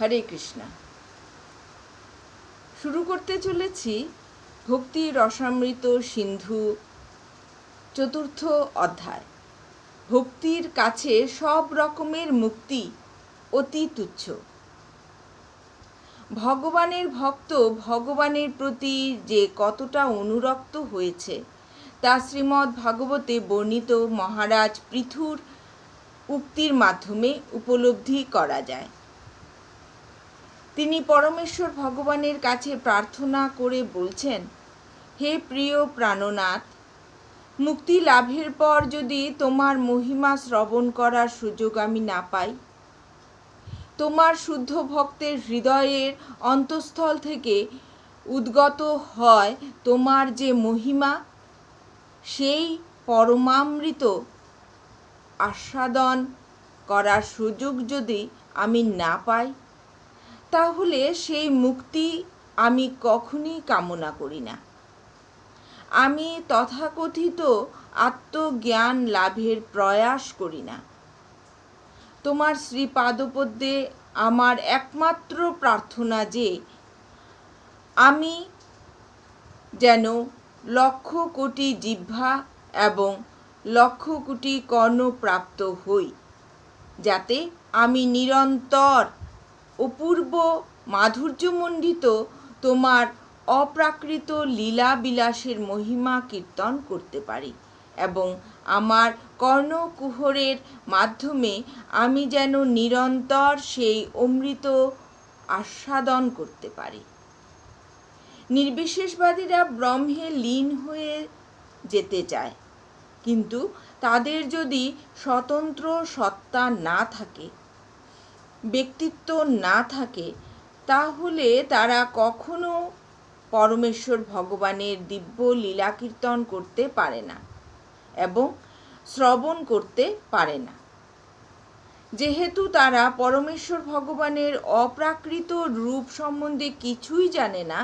হরে কৃষ্ণা। শুরু করতে চলেছি ভক্তি রসামৃত সিন্ধু চতুর্থ অধ্যায়। ভক্তির কাছে সব রকমের মুক্তি অতি তুচ্ছ। ভগবানের ভক্ত ভগবানের প্রতি যে কতটা অনুরক্ত হয়েছে, তা শ্রীমদ্ ভাগবতে বর্ণিত মহারাজ পৃথুর উক্তির মাধ্যমে উপলব্ধি করা যায়। তিনি পরমেশ্বর ভগবানের কাছে প্রার্থনা করে বলছেন, হে প্রিয় প্রাণনাথ, মুক্তি লাভের পর যদি তোমার মহিমা শ্রবণ করার সুযোগ আমি না পাই, তোমার শুদ্ধ ভক্তের হৃদয়ের অন্তঃস্থল থেকে উদ্গত হয় তোমার যে মহিমা, সেই পরমামৃত আস্বাদন করার সুযোগ যদি আমি না পাই তাহলে সেই মুক্তি আমি কখনই কামনা করি না। আমি তথাকথিত আত্মজ্ঞান লাভের প্রয়াস করি না। তোমার শ্রীপাদপদ্যে আমার একমাত্র প্রার্থনা যে, আমি যেন লক্ষ কোটি জিহ্বা এবং লক্ষ কোটি কর্ণ প্রাপ্ত হই, যাতে আমি নিরন্তর অপূর্ব মাধুর্যমণ্ডিত তোমার অপ্রাকৃত লীলা বিলাসের মহিমা কীর্তন করতে পারি এবং আমার কর্ণকুহরের মাধ্যমে আমি যেন নিরন্তর সেই অমৃত আস্বাদন করতে পারি। নির্বিশেষবাদীরা ব্রহ্মে লীন হয়ে যেতে চায়, কিন্তু তাদের যদি স্বতন্ত্র সত্তা না থাকে ব্যক্তিত্ব না থাকে, তাহলে তারা কখনো পরমেশ্বর ভগবানের দিব্য লীলা কীর্তন করতে পারে না এবং শ্রবণ করতে পারে না। যেহেতু তারা পরমেশ্বর ভগবানের অপ্রাকৃত রূপ সম্বন্ধে কিছুই জানে না,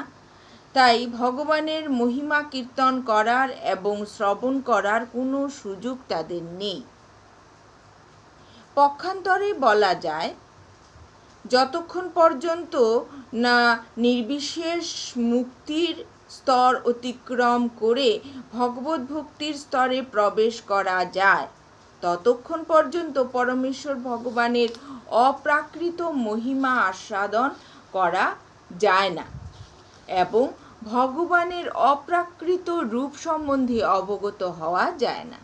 তাই ভগবানের মহিমা কীর্তন করার এবং শ্রবণ করার কোনো সুযোগ তাদের নেই। পক্ষান্তরে বলা যায় যতক্ষণ পর্যন্ত না নির্বিশেষ মুক্তির স্তর অতিক্রম করে ভগবত ভক্তির স্তরে প্রবেশ করা যায়, ততক্ষণ পর্যন্ত পরমেশ্বর ভগবানের অপ্রাকৃত মহিমা আস্বাদন করা যায় না এবং ভগবানের অপ্রাকৃত রূপ সম্বন্ধে অবগত হওয়া যায় না।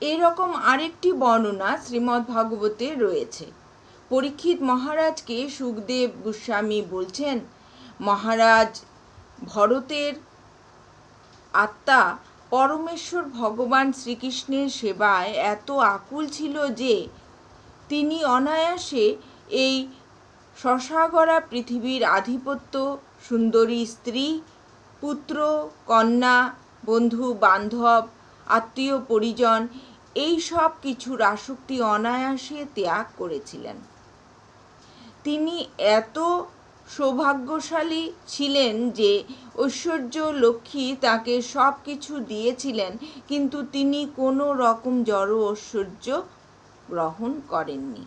এরকম আরেকটি বর্ণনা শ্রীমদ্ ভাগবতে রয়েছে। পরীক্ষিত মহারাজকে সুখদেব গোস্বামী বলছেন, মহারাজ, ভরতের আত্মা পরমেশ্বর ভগবান শ্রীকৃষ্ণের সেবায় এত আকুল ছিল যে তিনি অনায়াসে এই শশাগরা পৃথিবীর আধিপত্য, সুন্দরী স্ত্রী, পুত্র, কন্যা, বন্ধু, বান্ধব আত্মীয় পরিজন, এই সব কিছুর আসক্তি অনায়াসে ত্যাগ করেছিলেন। তিনি এত সৌভাগ্যশালী ছিলেন যে ঐশ্বর্য লক্ষ্মী তাকে সব কিছু দিয়েছিলেন, কিন্তু তিনি কোনো রকম জড় ঐশ্বর্য গ্রহণ করেননি।